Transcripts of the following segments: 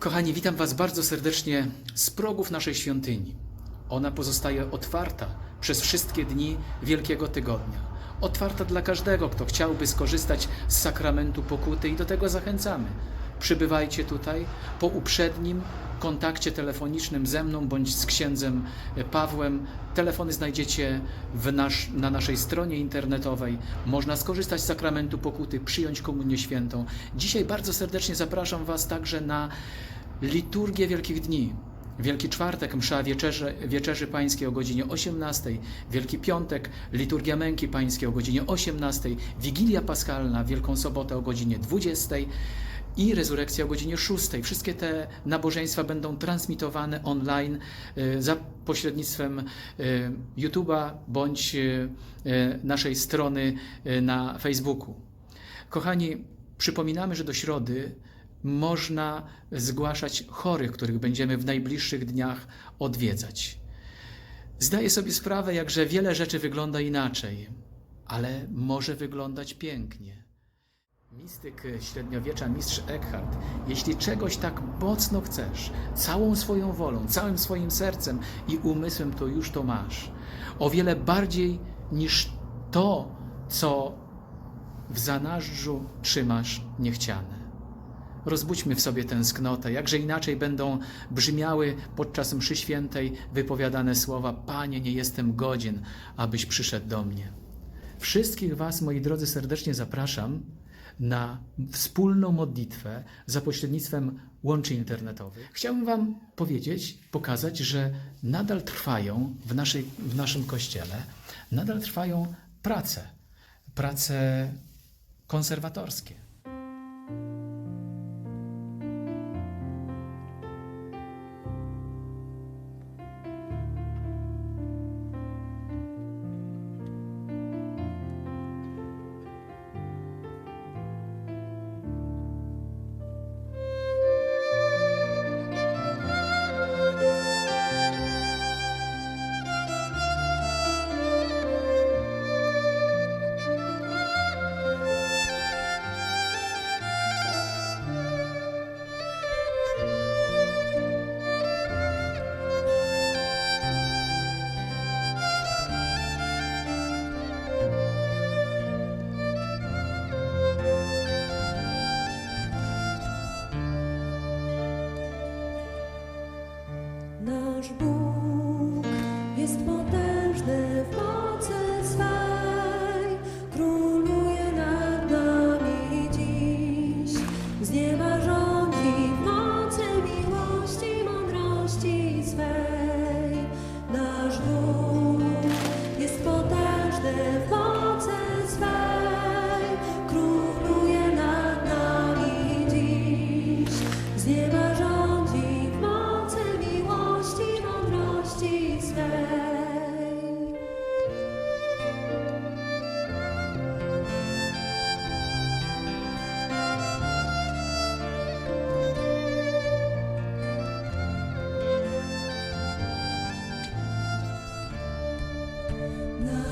Kochani, witam Was bardzo serdecznie z progów naszej świątyni. Ona pozostaje otwarta przez wszystkie dni Wielkiego Tygodnia. Otwarta dla każdego, kto chciałby skorzystać z sakramentu pokuty i do tego zachęcamy. Przybywajcie tutaj po uprzednim kontakcie telefonicznym ze mną bądź z księdzem Pawłem. Telefony znajdziecie nasz, na naszej stronie internetowej. Można skorzystać z sakramentu pokuty, przyjąć komunię świętą. Dzisiaj bardzo serdecznie zapraszam Was także na liturgię Wielkich Dni. Wielki Czwartek, msza wieczerzy, wieczerzy Pańskiej o godzinie 18, Wielki Piątek, liturgia Męki Pańskiej o godzinie 18, Wigilia Paschalna, Wielką Sobotę o godzinie 20 i Rezurekcja o godzinie 6. Wszystkie te nabożeństwa będą transmitowane online y, za pośrednictwem y, YouTube'a bądź y, naszej strony na Facebooku. Kochani, przypominamy, że do środy można zgłaszać chorych, których będziemy w najbliższych dniach odwiedzać. Zdaję sobie sprawę, jakże wiele rzeczy wygląda inaczej, ale może wyglądać pięknie. Mistyk średniowiecza, mistrz Eckhart, jeśli czegoś tak mocno chcesz, całą swoją wolą, całym swoim sercem i umysłem, to już to masz. O wiele bardziej niż to, co w zanadrzu trzymasz niechciane. Rozbudźmy w sobie tęsknotę, jakże inaczej będą brzmiały podczas mszy świętej wypowiadane słowa: Panie, nie jestem godzien, abyś przyszedł do mnie. Wszystkich Was, moi drodzy, serdecznie zapraszam na wspólną modlitwę za pośrednictwem łączy internetowych. Chciałbym Wam powiedzieć, pokazać, że nadal trwają w, naszej, w naszym kościele, nadal trwają prace, prace konserwatorskie. Nasz Bóg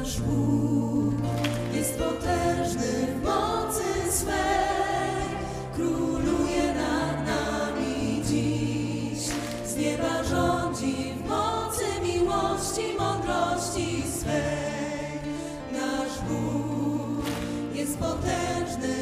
Nasz Bóg jest potężny w mocy swej, króluje nad nami dziś. Z nieba rządzi w mocy miłości, mądrości swej. Nasz Bóg jest potężny